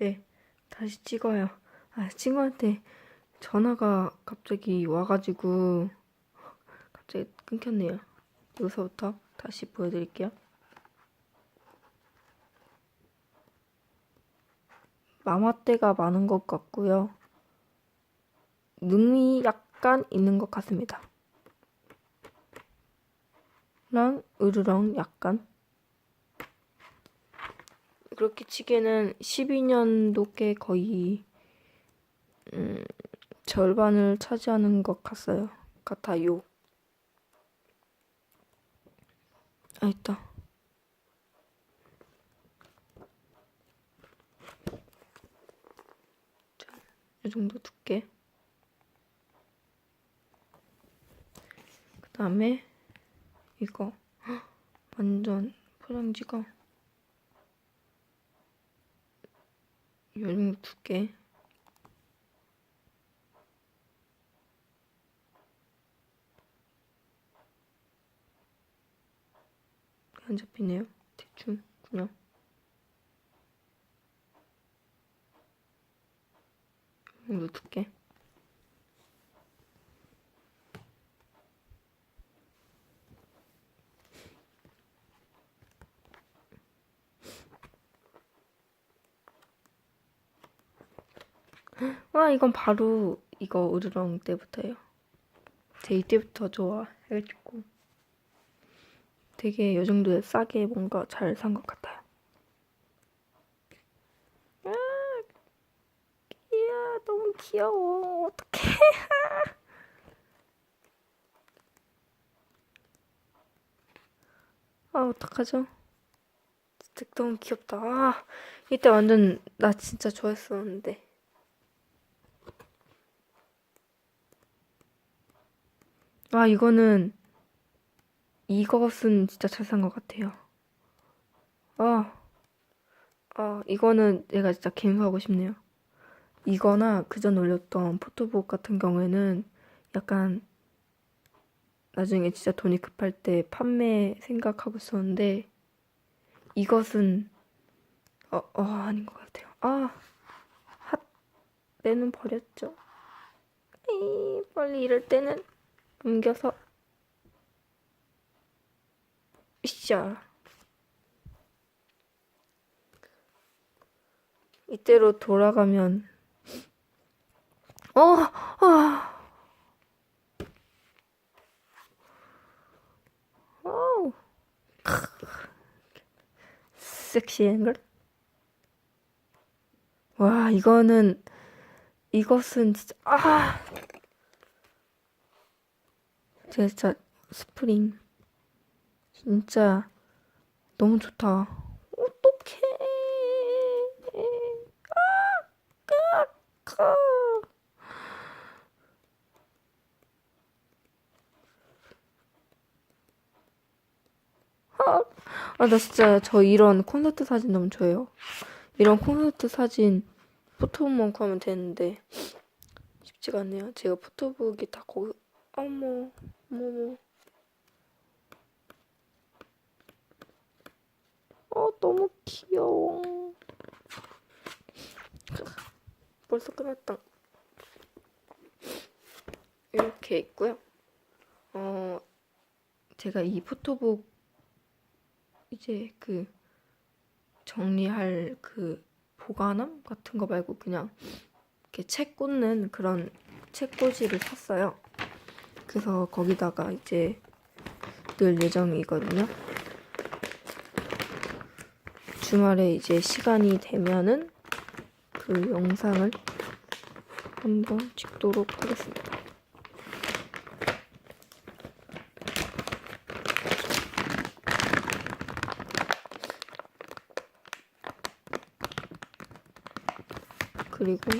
네, 다시 찍어요. 아, 친구한테 전화가 갑자기 와가지고 갑자기 끊겼네요. 여기서부터 다시 보여드릴게요. 마마떼가 많은 것 같고요. 능이 약간 있는 것 같습니다. 랑 으르렁 약간 그렇게 치기에는 12년도께 거의 음, 절반을 차지하는 것 같아요. 같아요. 아 있다. 자, 이 정도 두께. 그 다음에 이거 헉, 완전 포장지가 요 정도 두께. 안 잡히네요. 대충 그냥 이 정도 두께. 와 이건 바로 이거 으르렁 때부터예요. 제 이때부터 좋아해가지고 되게 요 정도에 싸게 뭔가 잘 산 것 같아요. 아, 이야 너무 귀여워. 어떡해. 아 어떡하죠? 진짜 너무 귀엽다. 아 이때 완전 나 진짜 좋아했었는데. 아, 이거는, 이것은 진짜 잘 산 것 같아요. 아, 아, 이거는 내가 진짜 갱소하고 싶네요. 이거나 그전 올렸던 포토북 같은 경우에는 약간 나중에 진짜 돈이 급할 때 판매 생각하고 있었는데, 이것은, 어, 어, 아닌 것 같아요. 아, 핫, 빼는 버렸죠. 에이, 빨리 이럴 때는 옮겨서 으쌰 이때로 돌아가면 어, 아, 오, 섹시한 걸. 와, 이거는 이것은 진짜 아. 진짜 스프링 진짜 너무 좋다. 어떡해. 아, 까, 까. 아, 나 진짜 저 이런 콘서트 사진 너무 좋아해요. 이런 콘서트 사진 포토북만큼 하면 되는데 쉽지가 않네요. 제가 포토북이 다 거기 어머, 어머. 어, 너무 귀여워. 벌써 끝났다. 이렇게 있고요. 어, 제가 이 포토북 이제 그 정리할 그 보관함 같은 거 말고 그냥 이렇게 책 꽂는 그런 책꽂이를 샀어요. 그래서 거기다가 이제 넣을 예정이거든요. 주말에 이제 시간이 되면은 그 영상을 한번 찍도록 하겠습니다. 그리고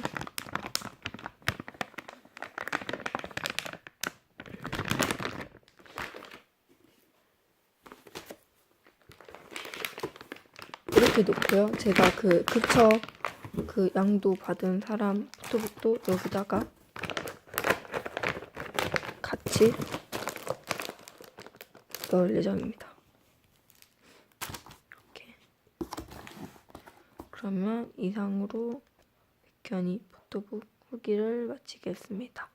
이렇게 놓고요. 제가 그 그쵸 그 양도 받은 사람 포토북도 여기다가 같이 넣을 예정입니다. 이렇게 그러면 이상으로 백현이 포토북 후기를 마치겠습니다.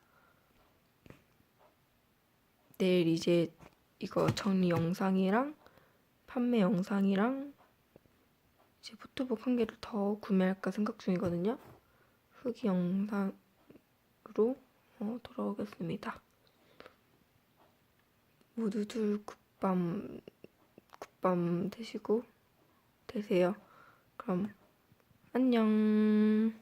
내일 이제 이거 정리 영상이랑 판매 영상이랑 이제 포토북 한 개를 더 구매할까 생각 중이거든요. 후기 영상으로 어, 돌아오겠습니다. 모두들 굿밤 굿밤 되시고 되세요. 그럼 안녕.